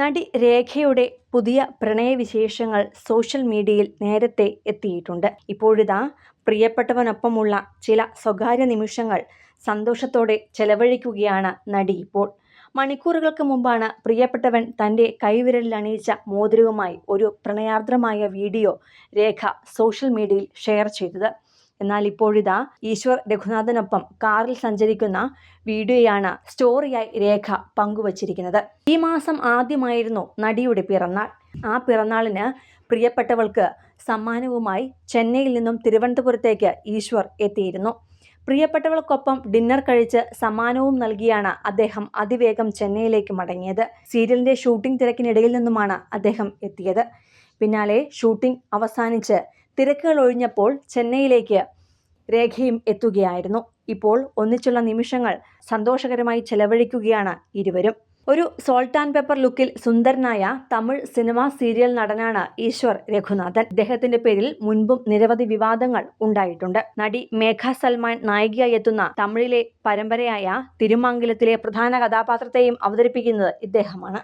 നടി രേഖയുടെ പുതിയ പ്രണയവിശേഷങ്ങൾ സോഷ്യൽ മീഡിയയിൽ നേരത്തെ എത്തിയിട്ടുണ്ട്. ഇപ്പോഴിതാ പ്രിയപ്പെട്ടവനൊപ്പമുള്ള ചില സ്വകാര്യ നിമിഷങ്ങൾ സന്തോഷത്തോടെ ചെലവഴിക്കുകയാണ് നടി ഇപ്പോൾ. മണിക്കൂറുകൾക്ക് മുമ്പാണ് പ്രിയപ്പെട്ടവൻ തന്റെ കൈവിരലിൽ അണിയിച്ച മോതിരവുമായി ഒരു പ്രണയാർദ്രമായ വീഡിയോ രേഖ സോഷ്യൽ മീഡിയയിൽ ഷെയർ ചെയ്തത്. എന്നാൽ ഇപ്പോഴിതാ ഈശ്വർ രഘുനാഥനൊപ്പം കാറിൽ സഞ്ചരിക്കുന്ന വീഡിയോയാണ് സ്റ്റോറിയായി രേഖ പങ്കുവച്ചിരിക്കുന്നത്. ഈ മാസം ആദ്യമായിരുന്നു നടിയുടെ പിറന്നാൾ. ആ പിറന്നാളിന് പ്രിയപ്പെട്ടവൾക്ക് സമ്മാനവുമായി ചെന്നൈയിൽ നിന്നും തിരുവനന്തപുരത്തേക്ക് ഈശ്വർ എത്തിയിരുന്നു. പ്രിയപ്പെട്ടവൾക്കൊപ്പം ഡിന്നർ കഴിച്ച് സമ്മാനവും നൽകിയാണ് അദ്ദേഹം അതിവേഗം ചെന്നൈയിലേക്ക് മടങ്ങിയത്. സീരിയലിന്റെ ഷൂട്ടിംഗ് തിരക്കിനിടയിൽ നിന്നുമാണ് അദ്ദേഹം എത്തിയത്. പിന്നാലെ ഷൂട്ടിംഗ് അവസാനിച്ച് തിരക്കുകൾ ഒഴിഞ്ഞപ്പോൾ ചെന്നൈയിലേക്ക് രേഖയും എത്തുകയായിരുന്നു. ഇപ്പോൾ ഒന്നിച്ചുള്ള നിമിഷങ്ങൾ സന്തോഷകരമായി ചെലവഴിക്കുകയാണ് ഇരുവരും. ഒരു സോൾട്ട് ആൻഡ് പെപ്പർ ലുക്കിൽ സുന്ദരനായ തമിഴ് സിനിമാ സീരിയൽ നടനാണ് ഈശ്വർ രഘുനാഥൻ. അദ്ദേഹത്തിന്റെ പേരിൽ മുൻപും നിരവധി വിവാദങ്ങൾ ഉണ്ടായിട്ടുണ്ട്. നടി മേഘ സൽമാൻ നായികയായി എത്തുന്ന തമിഴിലെ പരമ്പരയായ തിരുമാങ്കിലത്തിലെ പ്രധാന കഥാപാത്രത്തെയും അവതരിപ്പിക്കുന്നത് ഇദ്ദേഹമാണ്.